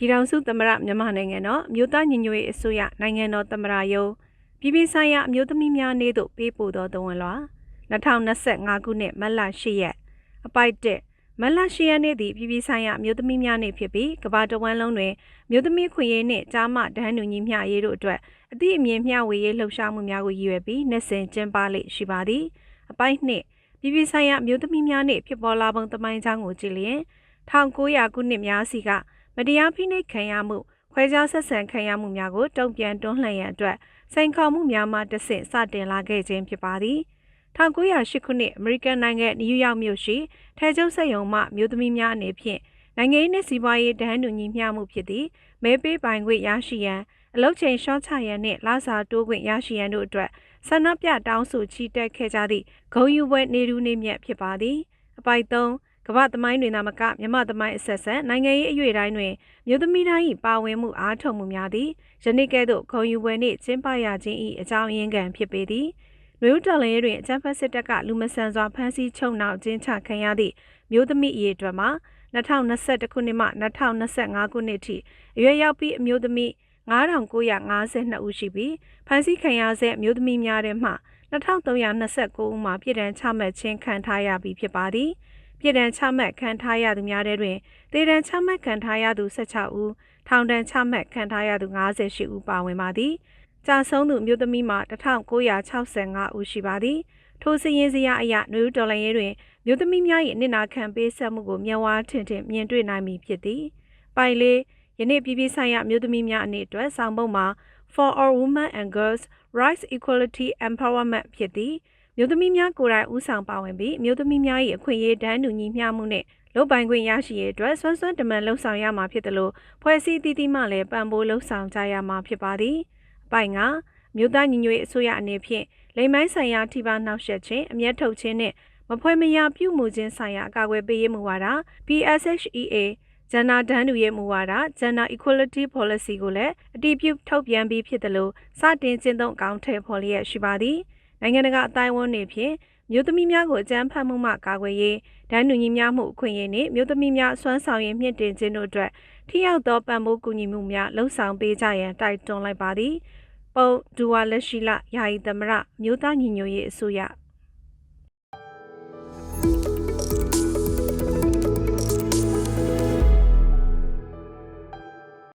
ပြည်ထောင်စုသမ္မတမြန်မာနိုင်ငံတော်မြို့သားညီညွတ်ရေးအစိုးရနိုင်ငံတော်သမ္မတရုံးပြည်ပဆိုင်ရာအမျိုးသမီးများနေ့သို့ပေးပို့သောသဝန်လွှာ2025ခုနှစ်မတ်လ10ရက်အပိုက်1မတ်လ10ရက်နေ့သည်ပြည်ပဆိုင်ရာအမျိုးသမီးများနေ့ဖြစ်ပြီးကမ္ဘာတဝန်းလုံးတွင်မြို့သမီးခွင့်ရေးနှင့်ကြားမတန်းတူညီမျှရေးတို့အတွက်အသည့်အမြင်မျှဝေရေးလှုပ်ရှားမှုများကိုရည်ရွယ်ပြီးနှစ်စဉ်ကျင်းပလေ့ရှိပါသည်အပိုက်2ပြည်ပဆိုင်ရာအမျိုးသမီးများနေ့ဖြစ်ပေါ်လာပုံသမိုင်းကြောင်းကိုကြည့်လျင်1900ခုနှစ်များစီက မတရားဖိနှိပ်ခံရမှုခွဲခြားဆက်ဆံခံရမှုများကိုတုံ့ပြန်တွန်းလှန်ရန်အတွက်စိန်ခေါ်မှုများမှတဆင့်စတင်လာခဲ့ခြင်းဖြစ်ပါသည်1908ခုနှစ်အမေရိကန်နိုင်ငံနယူးယောက်မြို့ရှိထဲကျုပ်စက်ရုံမှမြို့သမီးများအနေဖြင့်နိုင်ငံရေးနှင့်စီးပွားရေးတန်းတူညီမျှမှုဖြစ်သည့်မဲပေးပိုင်ခွင့်ရရှိရန်အလုတ်ချိန်ရှော့ချရန်နှင့်လာစာတိုးခွင့်ရရှိရန်တို့အတွက်ဆန္ဒပြတောင်းဆိုချီတက်ခဲ့ကြသည့်ဂုံယူပွဲနေရူးနေမြတ်ဖြစ်ပါသည်အပိုက်3 ကမ္ဘာသမိုင်းတွင်သာမကမြမသမိုင်းအဆက်ဆက်နိုင်ငံရေးအရွေတိုင်းတွင်မြို့သမီးတိုင်း၏ပါဝင်မှုအားထုတ်မှုများသည်ယနေ့ကဲ့သို့ဂုံယူပွဲနှင့်ကျင်းပရခြင်း၏အကြောင်းရင်းခံဖြစ်ပေသည်နွေဦးတော်လင်းတွင်အကြမ်းဖက်စစ်တပ်ကလူမဆန်စွာဖမ်းဆီးချုပ်နှောင်ခြင်းချခံရသည့်မြို့သမီးအရေးအတွက်မှာ2021ခုနှစ်မှ2025ခုနှစ်ထိအရွယ်ရောက်ပြီးအမျိုးသမီး9952ဦးရှိပြီးဖမ်းဆီးခံရဆဲအမျိုးသမီးများထဲမှ2329ဦးမှာပြည်ဒဏ်ချမှတ်ခြင်းခံထားရပြီးဖြစ်ပါသည် ပြည်ဒဏ်ချမှတ်ခံထားရသူများထဲတွင်ဒေဒဏ်ချမှတ်ခံထားရသူ16ဦးထောင်ဒဏ်ချမှတ်ခံထားရသူ58ဦးပါဝင်ပါသည်ကြာဆုံးသူမြို့သမီးမှာ1965ဦးရှိပါသည်ထိုစရင်စရာအရနယူးဒေါ်လာရဲတွင်မြို့သမီးများ၏အနစ်နာခံပေးဆက်မှုကိုမျက်ဝါးထင်ထင်မြင်တွေ့နိုင်ပြီဖြစ်သည်ပိုင်လေးယနေ့ပြည်ပဆိုင်ရာမြို့သမီးများအနေအတွက်ဆောင်ပုဒ်မှာ For all women and girls rights equality empowerment ဖြစ်သည် မြို့သမီးများကိုယ်တိုင်ဦးဆောင်ပါဝင်ပြီးမြို့သမီးများ၏အခွင့်အရေးတန်းတူညီမျှမှုနှင့်လုပ်ပိုင်ခွင့်ရရှိရေးအတွက်ဆွမ်းဆွမ်းတမန်လှုံ့ဆော်ရမှာဖြစ်တယ်လို့ဖွဲ့စည်းတည်တည်မှလည်းပံ့ပိုးလှုံ့ဆော်ကြရမှာဖြစ်ပါသည်။ပိုင်ကမြို့သားညီညွတ်ရေးအစိုးရအနေဖြင့်လိမ်မိုင်းဆိုင်ရာထိပါနှောက်ယှက်ခြင်းအမျက်ထုတ်ခြင်းနဲ့မဖွဲမရပြုမှုခြင်းဆိုင်ရာအကာအကွယ်ပေးရေးမူဝါဒ PSHEA ဂျန်နာဒန်းတူရဲ့မူဝါဒ Gender Equality Policy ကိုလည်းအတည်ပြုထုတ်ပြန်ပြီးဖြစ်တယ်လို့စတင်ကျင့်သုံးအကောင့်ထဲပေါ်လျက်ရှိပါသည် နိုင်ငံတကာအတိုင်းအဝန်တွေဖြင့်မြို့သမီးများကိုအကြမ်းဖက်မှုမှကာကွယ်ရေးဒန်းတူညီမျှမှုအခွင့်အရေးနှင့်မြို့သမီးများစွမ်းဆောင်ရည်မြင့်တင်ခြင်းတို့အတွက်ထိရောက်သောပံ့ပိုးကူညီမှုများလှုံ့ဆော်ပေးကြရန်တိုက်တွန်းလိုက်ပါသည်ပုံဒူဝါလက်ရှိလယာယီသမရမြို့သားညီညွတ်ရေးအစိုးရ